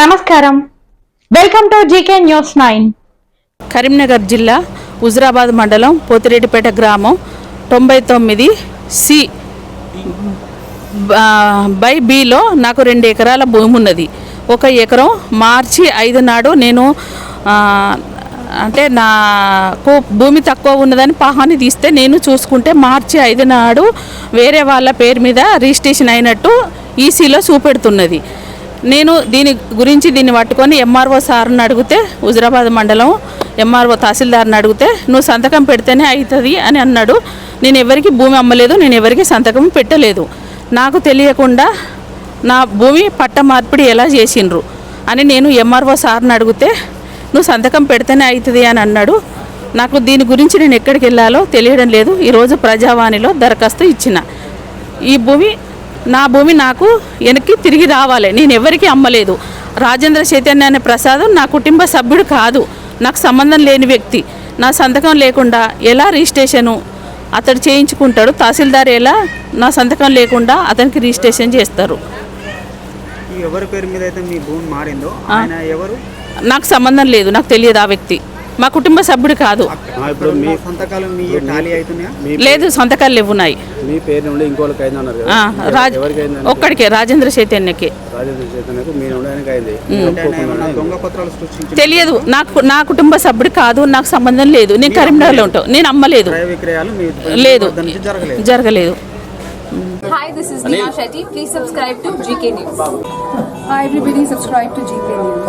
నమస్కారం. Welcome to GK news nine Karimnagar జిల్లా హుజరాబాద్ మండలం పోతిరెడ్డిపేట గ్రామం తొంభై తొమ్మిది సి బై బిలో నాకు రెండు ఎకరాల భూమి ఉన్నది. ఒక ఎకరం మార్చి ఐదు నాడు నేను అంటే నాకు భూమి తక్కువ ఉన్నదని పహాని తీస్తే నేను చూసుకుంటే మార్చి ఐదు నాడు వేరే వాళ్ళ పేరు మీద రిజిస్ట్రేషన్ అయినట్టు ఈసీలో చూపెడుతున్నది. నేను దీని గురించి దీన్ని పట్టుకొని ఎంఆర్ఓ సార్ని అడిగితే హుజరాబాద్ మండలం ఎంఆర్ఓ తహసీల్దార్ని అడిగితే నువ్వు సంతకం పెడితేనే అవుతుంది అని అన్నాడు. నేను ఎవరికి భూమి అమ్మలేదు నేను ఎవరికి సంతకం పెట్టలేదు. నాకు తెలియకుండా నా భూమి పట్ట మార్పిడి ఎలా చేసిండ్రు అని నేను ఎంఆర్ఓ సార్ని అడిగితే నువ్వు సంతకం పెడితేనే అవుతుంది అని అన్నాడు. నాకు దీని గురించి నేను ఎక్కడికి వెళ్ళాలో తెలియడం లేదు. ఈరోజు ప్రజావాణిలో దరఖాస్తు ఇచ్చిన. ఈ భూమి నా భూమి నాకు వెనక్కి తిరిగి రావాలి. నేను ఎవరికి అమ్మలేదు. రాజేంద్ర చైతన్య అనే ప్రసాద్ నా కుటుంబ సభ్యుడు కాదు. నాకు సంబంధం లేని వ్యక్తి. నా సంతకం లేకుండా ఎలా రిజిస్ట్రేషను అతడు చేయించుకుంటాడు? తహసీల్దార్ ఎలా నా సంతకం లేకుండా అతనికి రిజిస్ట్రేషన్ చేస్తారు? ఎవరి పేరు మీద అయితే మీ భూమి మారిందో? ఆయన ఎవరు? నాకు సంబంధం లేదు. నాకు తెలియదు ఆ వ్యక్తి. మా కుటుంబ సభ్యుడు కాదు. ఇప్పుడు మీ సంతకాలు మీ టాలీ అవుతున్నాయా? లేదు సంతకాలు లేవు ఉన్నాయి. ఒక్కడికే రాజేంద్ర చైతన్యకి. తెలియదు నాకు నా కుటుంబ సభ్యుడు కాదు నాకు సంబంధం లేదు. నేను కరీంనగర్లో ఉంటాను నేను అమ్మలేదు. క్రయ విక్రయాలు మీ లేదు. జరగలేదు. Hi, this is Neha Shetty. Please subscribe to GK News. Hi everybody, subscribe to GK News.